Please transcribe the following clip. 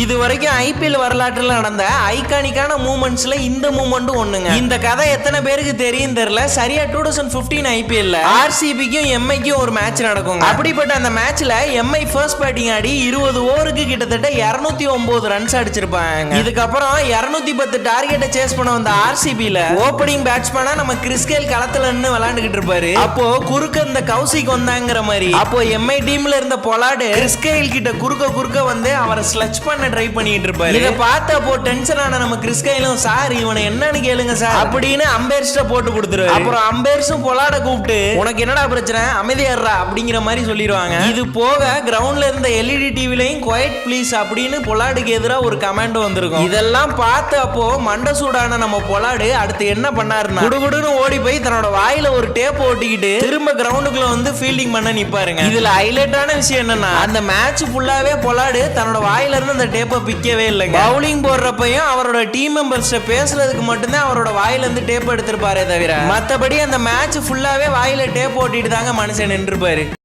இது வரைக்கும் ஐபிஎல் வரலாற்றில் நடந்த ஐகானிக்கான மூமெண்ட்ஸ்ல இந்த மூமெண்ட்டும் ஒண்ணுங்க. இந்த கதை எத்தனை பேருக்கு தெரியும் தெரியல. சரியா டூ தௌசண்ட் பிப்டீன் ஐபிஎல்ல ஆர்சிபிக்கும் எம்ஐக்கும் ஒரு மேட்ச் நடக்கும் அப்படிப்பட்ட அந்த மேட்ச்ல எம்ஐ ஃபர்ஸ்ட் பேட்டிங் ஆடி இருபது ஓவருக்கு கிட்டத்தட்ட இருநூத்தி ஒன்பது ரன்ஸ் அடிச்சிருப்பாங்க. இதுக்கப்புறம் இருநூத்தி பத்து டார்கெட்டை சேஸ் பண்ண வந்த ஆர்சிபில ஓப்பனிங் பேட்ஸ்மேனா நம்ம கிறிஸ்கேல் களத்துல நின்று விளையாண்டுகிட்டு இருப்பாரு. அப்போ குறுக்க இந்த கௌசிக் வந்தாங்கிற மாதிரி. அப்போ எம்ஐ டீம்ல இருந்த பொலாடு கிறிஸ்கேல் கிட்ட குறுக்க குறுக்க வந்து அவரை ஸ்லட்ச் பண்ண ட்ரை பண்ணிட்டு இருப்பாரு. இதை பார்த்து அப்போ டென்ஷன் ஆன நம்ம கிறிஸ்கைலும் சார் இவனை என்னன்னு கேளுங்க சார். அப்படின்னு அம்பேர்ஸ்ட போட்டு கொடுத்துருவாரு. அப்புறம் அம்பேர்ஸும் பொலாட கூப்பிட்டு உனக்கு என்னடா பிரச்சனை? அமைதியாடுறா அப்படிங்கிற மாதிரி சொல்லிடுவாங்க இது போக கிரவுண்ட்ல இருந்த எல்இடி டிவிலையும் குவைட் ப்ளீஸ் அப்படின்னு பொலாடுக்கு எதிராக ஒரு கமெண்ட் வந்திருக்கும். இதெல்லாம் பார்த்து அப்போ மண்ட சூடான நம்ம பொலாடு அடுத்து என்ன பண்ணாருன்னா குடுகுடுன்னு ஓடி போய் தன்னோட வாயில ஒரு டேப் ஓட்டிக்கிட்டு திரும்ப கிரவுண்டுக்குள்ள வந்து ஃபீல்டிங் பண்ண நிப்பாருங்க. இதுல ஹைலைட்டான விஷயம் என்னன்னா அந்த மேட்ச் ஃபுல்லாவே பொலாடு தன்னோட வாயில இருந்து அந்த டேப்பை பிக்கவே இல்லைங்க. பவுலிங் போடுறப்பையும் அவரோட டீம் மெம்பர்ஸ் பேசுறதுக்கு மட்டும்தான் அவரோட வாயில இருந்து டேப் எடுத்திருப்பாரே தவிர மத்தபடி அந்த மேட்ச் ஃபுல்லாவே வாயில டேப் ஓட்டிட்டு தாங்க மனுஷன் நின்றுப்பாரு.